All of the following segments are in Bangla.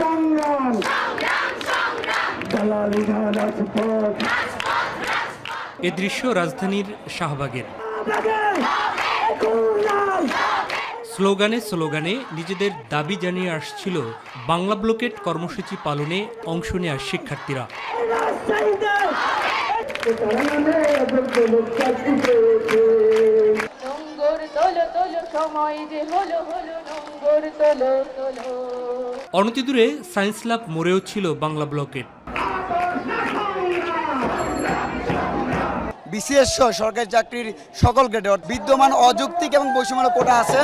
সংগ্রাম। এ দৃশ্য রাজধানীর শাহবাগের। স্লোগানে স্লোগানে নিজেদের দাবি জানিয়ে আসছিল বাংলা ব্লকেট কর্মসূচি পালনে অংশ নেওয়া শিক্ষার্থীরা। তোলো তোলো সময় যে হলো হলো নোংর তোলো তোলো। অনতিদূরে সায়েন্স ল্যাব মোড়েও ছিল বাংলা ব্লকেট বিসিএস সরকারি চাকরির সকল গ্রেডে বিদ্যমান অযৌক্তিক এবং বৈষম্য কোটা আছে।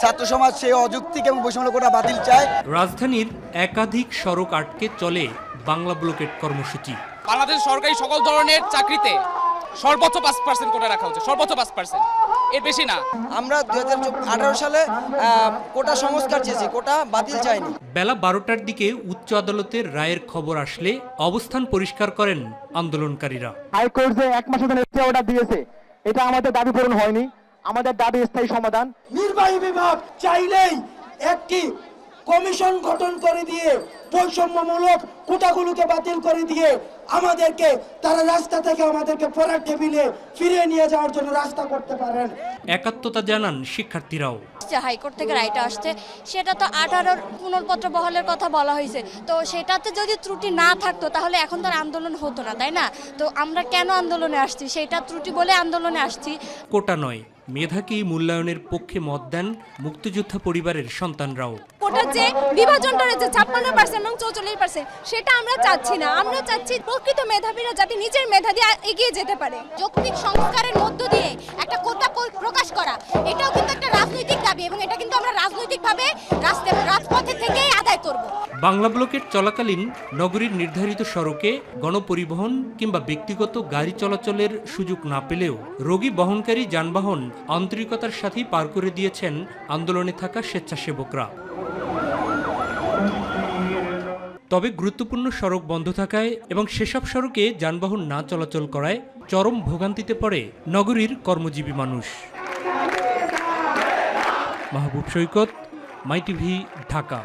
ছাত্র সমাজ সেই অযৌক্তিক এবং বৈষম্য কোটা বাতিল চায়। রাজধানীর একাধিক সড়ক আটকে চলে বাংলা ব্লকেট কর্মসূচি। বাংলাদেশ সরকারি সকল ধরনের চাকরিতে সর্বোচ্চ পাঁচ পার্সেন্ট কোটা রাখা হচ্ছে সর্বোচ্চ পাঁচ পার্সেন্ট এর বেশি না। আমরা দু হাজার সালে কোটা সংস্কার চেয়েছি কোটা বাতিল চাইনি। বেলা বারোটার দিকে উচ্চ আদালতের রায়ের খবর আসলে অবস্থান পরিষ্কার করেন আন্দোলনকারীরা। হাইকোর্ট যে এক মাসের জন্য স্টে অর্ডার দিয়েছে এটা আমাদের দাবি পূরণ হয়নি। আমাদের দাবি স্থায়ী সমাধান। নির্বাহী বিভাগ চাইলেই একটি কমিশন গঠন করে দিয়ে বৈষম্যমূলক কোটাগুলোকে বাতিল করে দিয়ে আমাদেরকে তারা রাস্তা থেকে আমাদেরকে পড়ার টেবিলে ফিরিয়ে নিয়ে যাওয়ার জন্য রাস্তা করতে পারেন। একাত্মতা জানান শিক্ষার্থীরাও। যে হাইকোর্ট থেকে রায়টা আসছে সেটা তো আঠারোর পুনর্পত্র বহালের কথা বলা হয়েছে। তো সেটাতে যদি ত্রুটি না থাকতো তাহলে এখন তার আন্দোলন হতো না তাই না? তো আমরা কেন আন্দোলনে আসছি? সেটা ত্রুটি বলে আন্দোলনে আসছি। কোটা নয় মেধাকেই মূল্যায়নের পক্ষে মত দেন মুক্তিযোদ্ধা পরিবারের সন্তানরাও। কোটার যে বিভাজনটা রয়েছে, ছাপ্পান্ন পার্সেন্ট এবং চৌচল্লিশ পার্সেন্ট সেটা আমরা চাচ্ছি না। আমরা চাচ্ছি প্রকৃত মেধাবীরা যাতে নিজের মেধা দিয়ে এগিয়ে যেতে পারে। যৌক্তিক সংস্কারের মধ্য দিয়ে একটা বাংলা ব্লকের চলাকালীন নগরীর নির্ধারিত সড়কে গণপরিবহন কিংবা ব্যক্তিগত গাড়ি চলাচলের সুযোগ না পেলেও রোগী বহনকারী যানবাহন আন্তরিকতার সাথেই পার করে দিয়েছেন আন্দোলনে থাকা স্বেচ্ছাসেবকরা। তবে গুরুত্বপূর্ণ সড়ক বন্ধ থাকায় এবং সেসব সড়কে যানবাহন না চলাচল করায় চরম ভোগান্তিতে পড়ে নগরীর কর্মজীবী মানুষ। Mahbub Saikat, My TV, Dhaka.